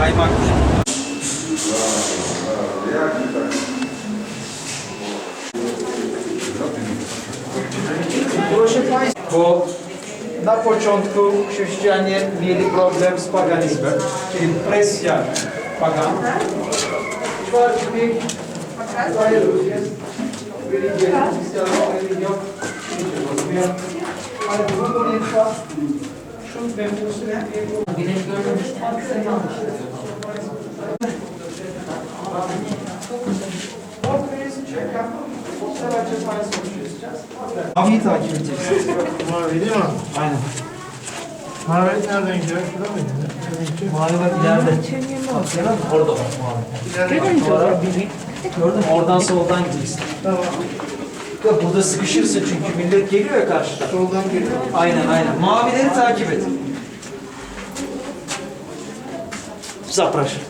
Kaymak. Proszę Państwa, bo na początku chrześcijanie mieli problem z paganizmem, czyli presja pagan. Czwarty wiek, daje ludzie, byli chrześcijaną religią, ale druga Litwa, siódmym, ósmym wieku, A witajcie, witajcie. Mavi değil mi? Aynen. Mavi nereden gidiyor? Şuradan mı gidiyor? Mavi bak ileride. Baksana orada bak mavi. Sonra Gördün mü? Oradan soldan gideceksin. Tamam. Ya burada sıkışırsın çünkü millet geliyor ya karşıdan. Soldan geliyor. Aynen aynen. Mavileri takip et. Zapraszam.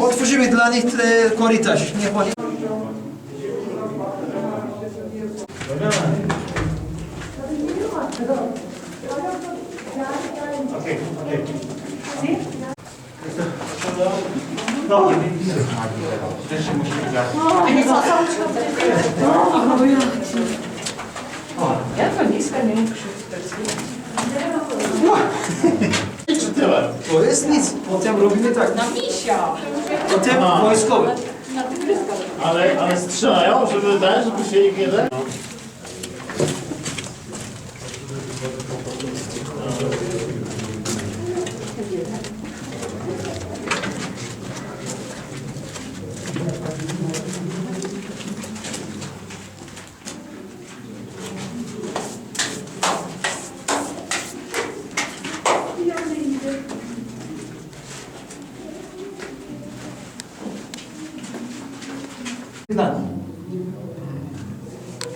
Otwórzymy dla nich e, korytarz. Niech oni... Okey, okey. Ja to niska nie muszę Czy ty var? To jest nic. Potem robimy tak. Na misia! Potem wojskowy. Na tygryska. Ale, ale strzelają, żeby dać, żeby się ich nie dać?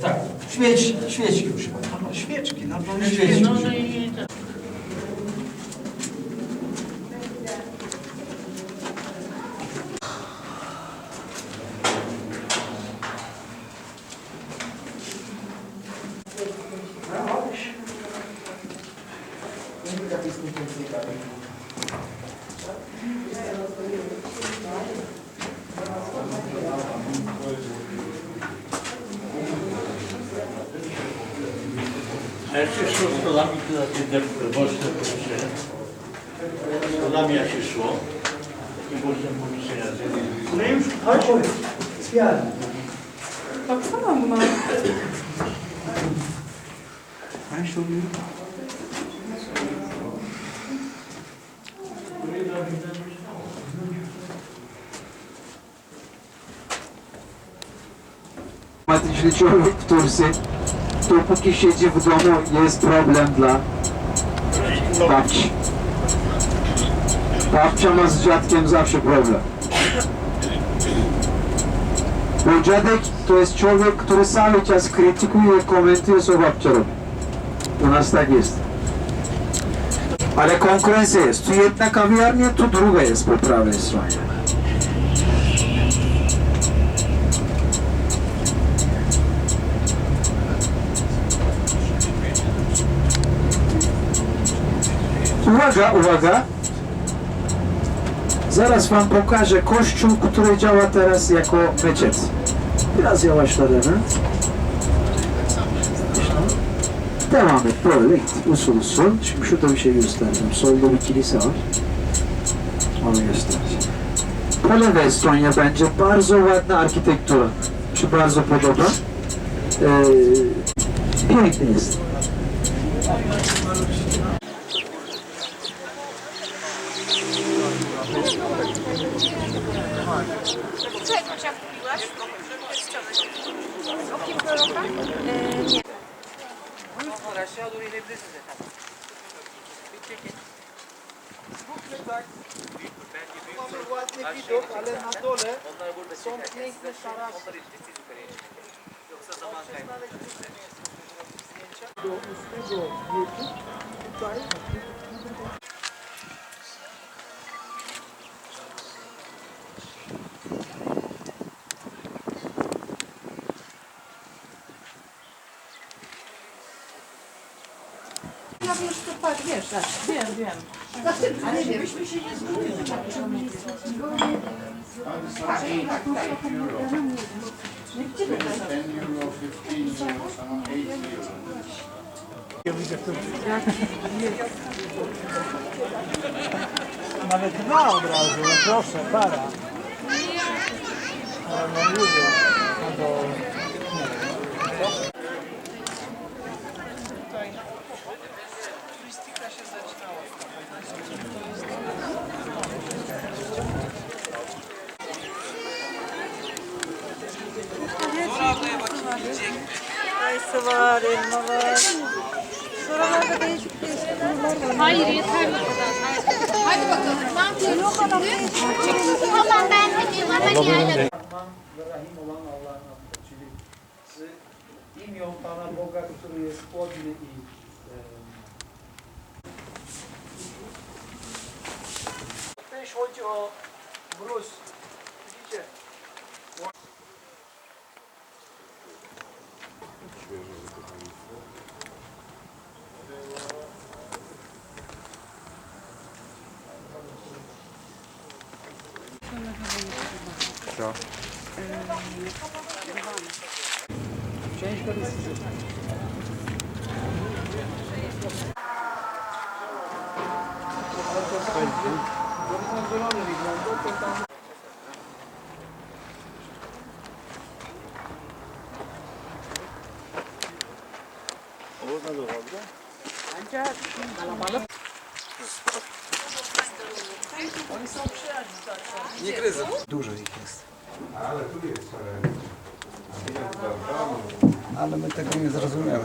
Tak. Świeć, świeczki używaj. No świeczki, no bo no, i. A jak się szło schodami, to na te boczne pomieszczenia. Schodami jak się szło, i boczne pomieszczenia. No już chodź. Spialny. Tak samo ma. Traumatyczny człowiek w Turcji, dopóki siedzi w domu, jest problem dla babci. Babcia ma z dziadkiem zawsze problem. Bo dziadek to jest człowiek, który cały czas krytykuje komentuje, co babcia robi. U nas tak jest. Ale konkurencja jest. Tu jedna kawiarnia, tu druga jest po prawej stronie. Uwaga, uwaga. Zaraz wam pokażę kościół, który działa teraz jako meczet. Biraz yavaşladı. Devam et böyle git usul usul. Şimdi şurada bir şey göstereceğim. Solda bir kilise var. Onu göstereceğim. Po lewej stronie będzie bardzo ładna architektura. Czy bardzo podoba? Eee, piękny jest. Görüşürüz efendim. Bir çekin. Onlar burada çekerken size onlar için siz yukarıya çekin. Yoksa zaman kaybedersiniz. Ja wiesz, to patrz, wiesz, tak. Wiem, wiem. Ale żebyśmy się nie zgubiły. Nawet dwa od razu, no proszę, para. Ale no mówię, Kayısı var, elma var. Şuralarda değişik değişik kurumlar var. Hayır yeter bu kadar. Hadi bakalım. Ne yapıyoruz şimdi? Şey tamam ben de diyeyim ama geldim. Rahim olan Allah'ın adıyla çivi. Sizi im yontana boga kuturuyu o güne iyi. Beş hoca o Bruce. Diyeceğim. Ciężko decyzja. Zorganizowany wygląda, to tam Dużo ich jest. Ale my tego nie zrozumiemy.